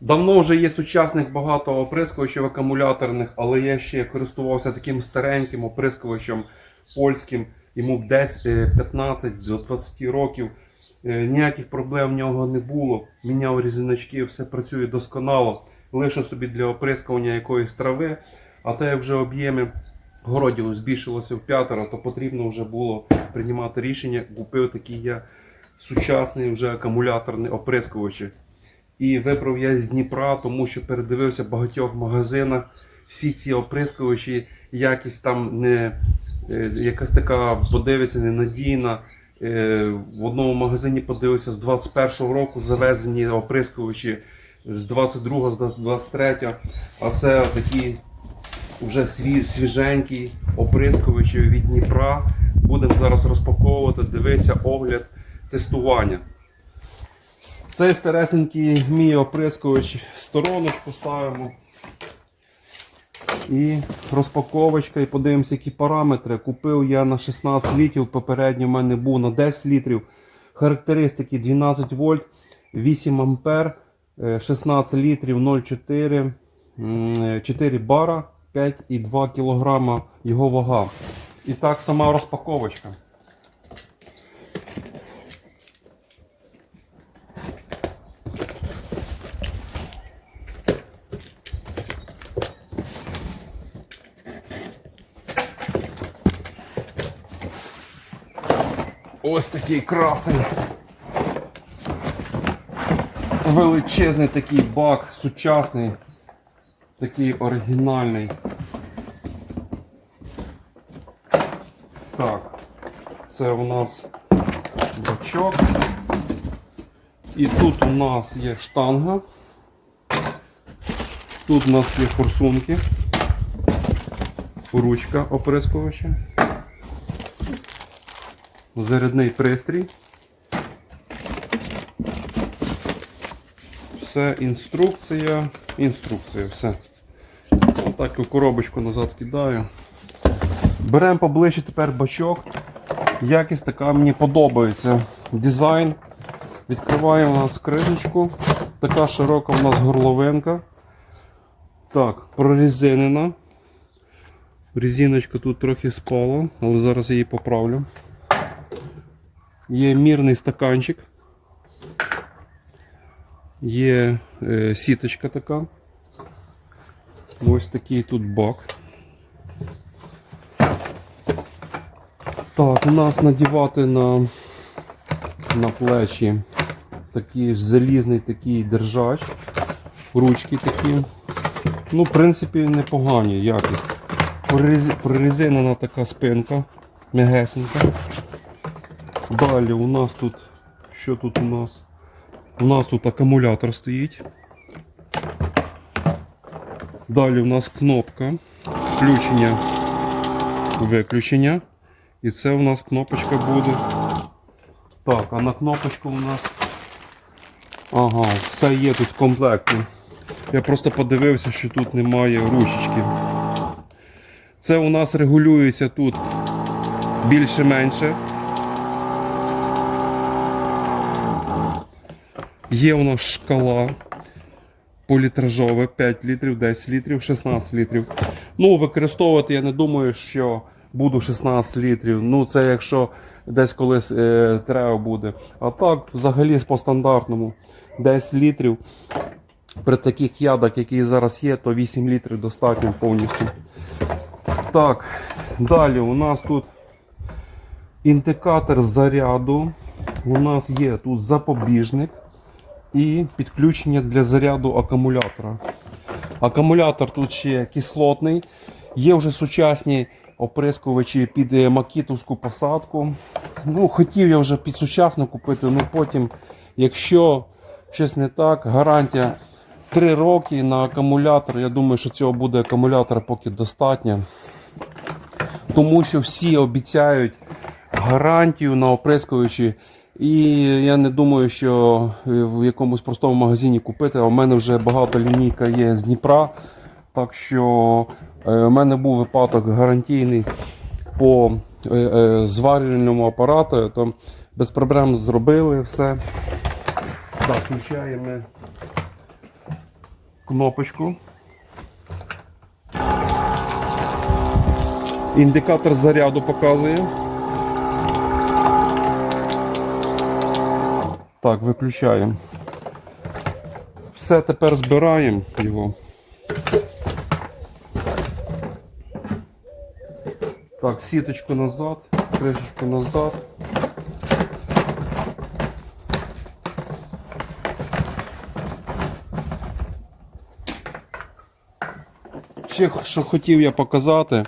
Давно вже є сучасних багато оприскувачів акумуляторних, але я ще користувався таким стареньким оприскувачем польським. Йому десь е, 15 до 20 років. Е, Ніяких проблем в нього не було. Міняв різиночки, все працює досконало. Лише собі для оприскування якоїсь трави. А те, як вже об'єми городілу збільшилося в п'ятеро, то потрібно вже було приймати рішення. Купив такий я сучасний вже акумуляторний оприскувач. І вибрав я з Дніпра, тому що передивився в багатьох магазинах. Всі ці оприскувачі, якість там не е, якась така подивиться ненадійна. Е, В одному магазині подивився з 21-го року завезені оприскувачі, з 22-го, з 23-го, а це такі вже сві- свіженькі оприскувачі від Дніпра. Будемо зараз розпаковувати, дивитися огляд тестування. Цей старесенький мій оприскувач стороночку ставимо. І розпаковочка, і подивимося, які параметри. Купив я на 16 літрів, попередньо в мене був на 10 літрів. Характеристики 12 вольт, 8 ампер, е, 16 літрів 0,4, 4 бара, 5,2 кг його вага. І так сама розпаковочка. Ось такий красень. Величезний такий бак, сучасний, такий оригінальний. Так, це у нас бачок. І тут у нас є штанга. Тут у нас є форсунки, ручка оприскувача зарядний пристрій. Все, інструкція, інструкція, все. Отак у коробочку назад кидаю. Беремо поближче тепер бачок. Якість така мені подобається. Дизайн. Відкриваємо у нас кришечку. Така широка у нас горловинка. Так, прорізинена. Резиночка тут трохи спала, але зараз я її поправлю. Є мірний стаканчик. Є е, сіточка така. Ось такий тут бак. Так, у нас надівати на, на плечі такий залізний такий держач. Ручки такі. Ну, в принципі, непогані якість. Прорез- Прорезинена така спинка, м'ягесенька. Далі у нас тут, що тут у нас? У нас тут акумулятор стоїть. Далі у нас кнопка включення, виключення. І це у нас кнопочка буде. Так, а на кнопочку у нас. Ага, все є тут в комплекті. Я просто подивився, що тут немає ручечки. Це у нас регулюється тут більше-менше. Є у нас шкала політражова 5 літрів, 10 літрів, 16 літрів. Ну, використовувати я не думаю, що буду 16 літрів. Ну, це якщо десь колись е, треба буде. А так, взагалі по стандартному 10 літрів. При таких ядах, які зараз є, то 8 літрів достатньо повністю. Так, далі у нас тут індикатор заряду. У нас є тут запобіжник і підключення для заряду акумулятора. Акумулятор тут ще кислотний. Є вже сучасні оприскувачі під е, макітовську посадку. Ну, хотів я вже під сучасну купити, але потім, якщо щось не так, гарантія 3 роки на акумулятор. Я думаю, що цього буде акумулятора поки достатньо. Тому що всі обіцяють гарантію на оприскувачі. І я не думаю, що в якомусь простому магазині купити. А у мене вже багато лінійка є з Дніпра. Так що е, у мене був випадок гарантійний по е, е, зварювальному апарату. То без проблем зробили все. Так, включаємо кнопочку. Індикатор заряду показує. Так, виключаємо. Все, тепер збираємо його. Так, сіточку назад, кришечку назад. Ще що хотів я показати,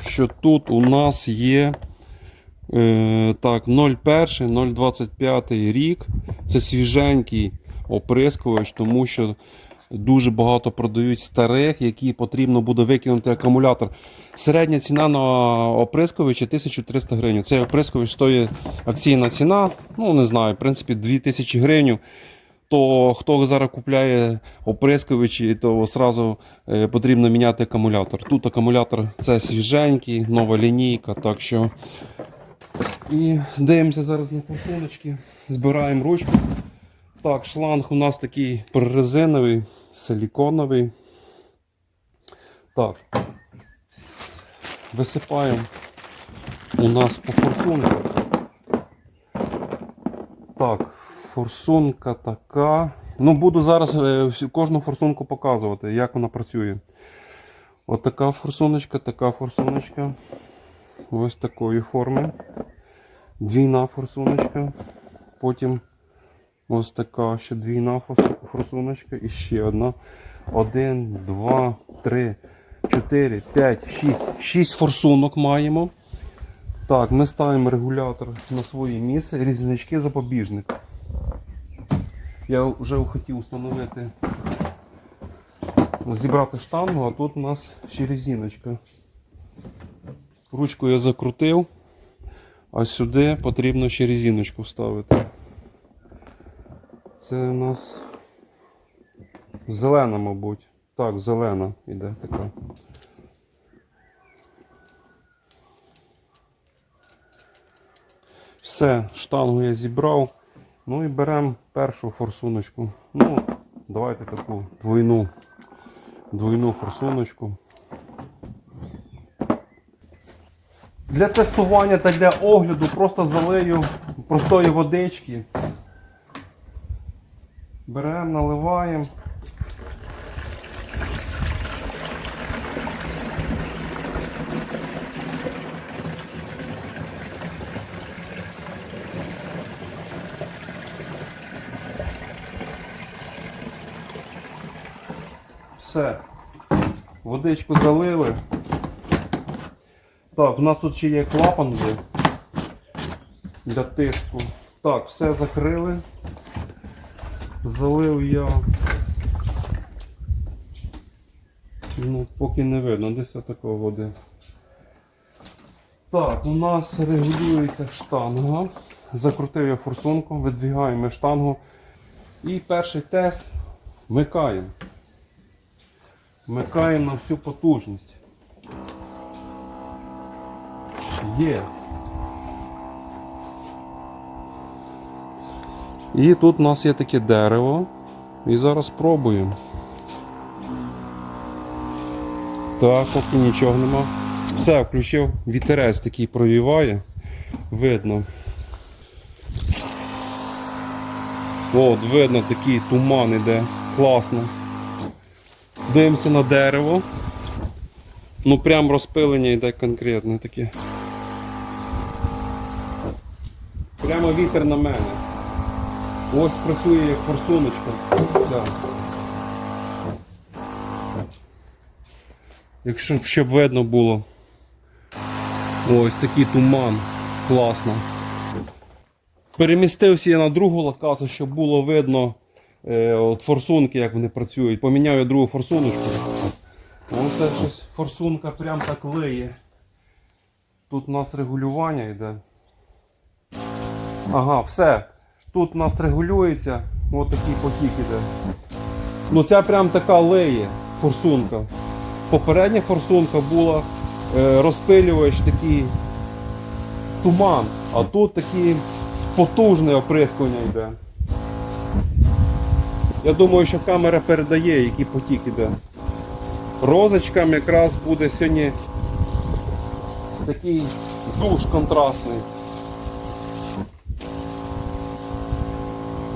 що тут у нас є е, так, 01, 025 рік. Це свіженький оприскувач, тому що дуже багато продають старих, які потрібно буде викинути акумулятор. Середня ціна на оприскувачі 1300 гривень. Цей оприскувач стоїть акційна ціна, ну не знаю, в принципі 2000 гривень. То хто зараз купляє оприскувачі, то одразу е, потрібно міняти акумулятор. Тут акумулятор це свіженький, нова лінійка, так що. І дивимося зараз на форсуночки, збираємо ручку. Так, шланг у нас такий прорезиновий, силіконовий. Так. Висипаємо у нас по форсунках. Так, форсунка така. Ну, буду зараз е, кожну форсунку показувати, як вона працює. От така форсуночка, така форсуночка. Ось такої форми. Двійна форсуночка. Потім ось така ще двійна форсуночка. І ще одна. Один, два, три, чотири, п'ять, шість. Шість форсунок маємо. Так, ми ставимо регулятор на своє місце, різнички запобіжник. Я вже хотів встановити, зібрати штангу, а тут у нас ще резиночка. Ручку я закрутив, а сюди потрібно ще резиночку вставити. Це у нас зелена, мабуть. Так, зелена іде така. Все, штангу я зібрав. Ну і беремо першу форсуночку. Ну, давайте таку двойну, двойну форсуночку. Для тестування та для огляду просто залию простої водички. Беремо, наливаємо. Все. Водичку залили. Так, у нас тут ще є клапан є для тиску. Так, все закрили. Залив я. Ну, поки не видно, десь такого води. Так, у нас регулюється штанга. Закрутив я форсунку, видвигаємо штангу. І перший тест вмикаємо. Вмикаємо на всю потужність. Є. І тут у нас є таке дерево. І зараз спробуємо. Так, поки нічого нема. Все, включив. Вітерець такий провіває. Видно. От, видно, такий туман іде. Класно. Дивимося на дерево. Ну прям розпилення йде конкретне таке. Прямо вітер на мене. Ось працює як форсуночка. Ця. Якщо б щоб видно було. Ось такий туман. Класно. Перемістився я на другу локацію, щоб було видно е, от форсунки, як вони працюють. Поміняю другу форсуночку. Оце щось форсунка прям так лиє. Тут у нас регулювання йде. Ага, все. Тут у нас регулюється. Ось такий потік іде. Ну ця прям така лиє форсунка. Попередня форсунка була е, розпилювач такий туман, а тут такий потужне оприскування йде. Я думаю, що камера передає, який потік іде. Розочкам якраз буде сьогодні такий душ контрастний.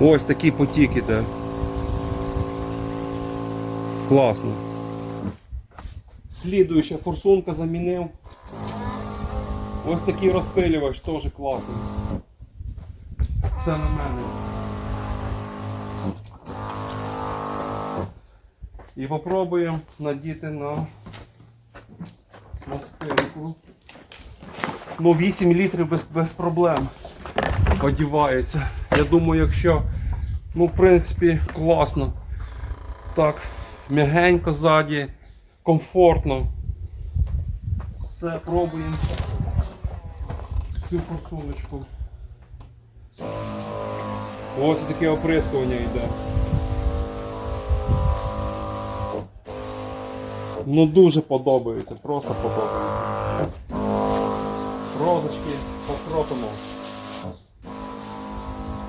Ось такий потік іде. Класно. Слідуюча форсунка замінив. Ось такий розпилювач теж класний. Це на мене. І попробуємо надіти на, на спинку. Ну 8 літрів без, без проблем одівається. Я думаю, якщо, ну, в принципі, класно. Так, м'ягенько ззаді, комфортно. Все, пробуємо цю форсуночку. Ось таке оприскування йде. Ну дуже подобається, просто подобається. Розочки покропимо.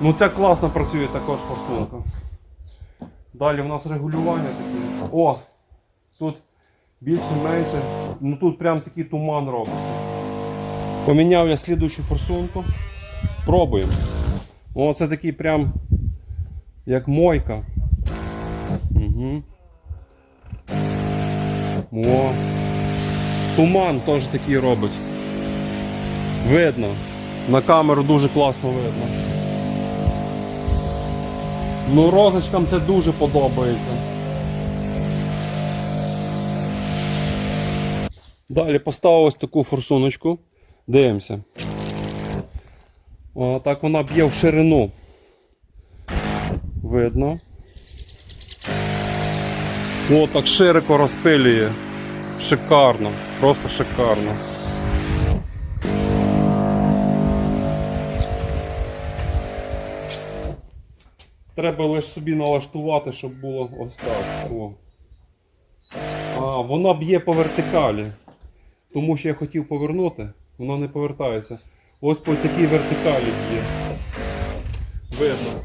Ну це класно працює також форсунка. Далі в нас регулювання таке. О! Тут більше-менше. Ну тут прям такий туман робиться. Поміняв я слідуючу форсунку. Пробуємо. О, це такий прям як мойка. Угу. О. Туман теж такий робить. Видно. На камеру дуже класно видно. Ну, розочкам це дуже подобається. Далі поставив ось таку форсуночку. Дивимося. О, так вона б'є в ширину. Видно. О, так широко розпилює. Шикарно, просто шикарно. Треба лише собі налаштувати, щоб було ось так. О. А, вона б'є по вертикалі. Тому що я хотів повернути, воно не повертається. Ось по такій вертикалі б'є. Видно.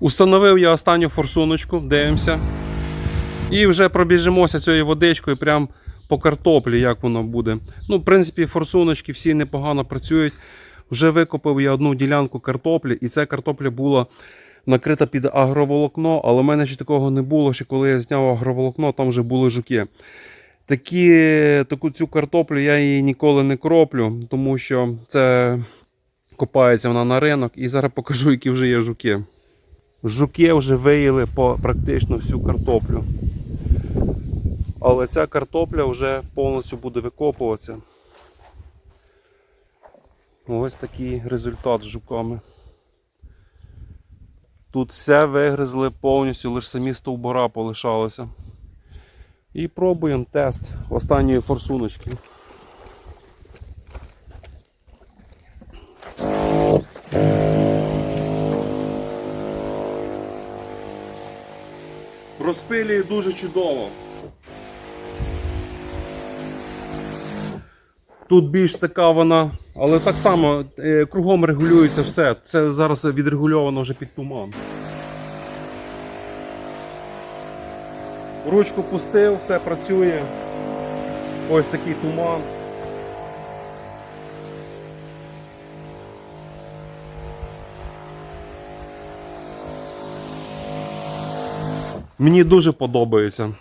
Установив я останню форсуночку, дивимося. І вже пробіжимося цією водичкою прям по картоплі, як воно буде. Ну, в принципі, форсуночки всі непогано працюють. Вже викопав я одну ділянку картоплі, і ця картопля була накрита під агроволокно, але в мене ще такого не було, ще коли я зняв агроволокно, там вже були жуки. Такі, таку цю картоплю я її ніколи не кроплю, тому що це копається вона на ринок. І зараз покажу, які вже є жуки. Жуки вже виїли по практично всю картоплю. Але ця картопля вже повністю буде викопуватися. Ось такий результат з жуками. Тут все вигризли повністю, лише самі стовбура полишалися. І пробуємо тест останньої форсуночки. Розпилює дуже чудово. Тут більш така вона, але так само е, кругом регулюється все. Це зараз відрегульовано вже під туман. Ручку пустив, все працює. Ось такий туман. Мені дуже подобається.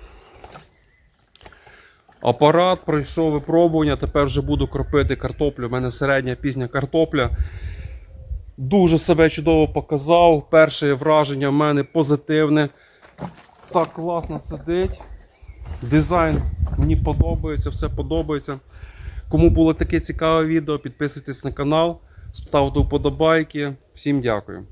Апарат пройшов випробування, тепер вже буду кропити картоплю. У мене середня пізня картопля. Дуже себе чудово показав. Перше враження в мене позитивне. Так класно сидить. Дизайн мені подобається, все подобається. Кому було таке цікаве відео, підписуйтесь на канал, ставте вподобайки. Всім дякую.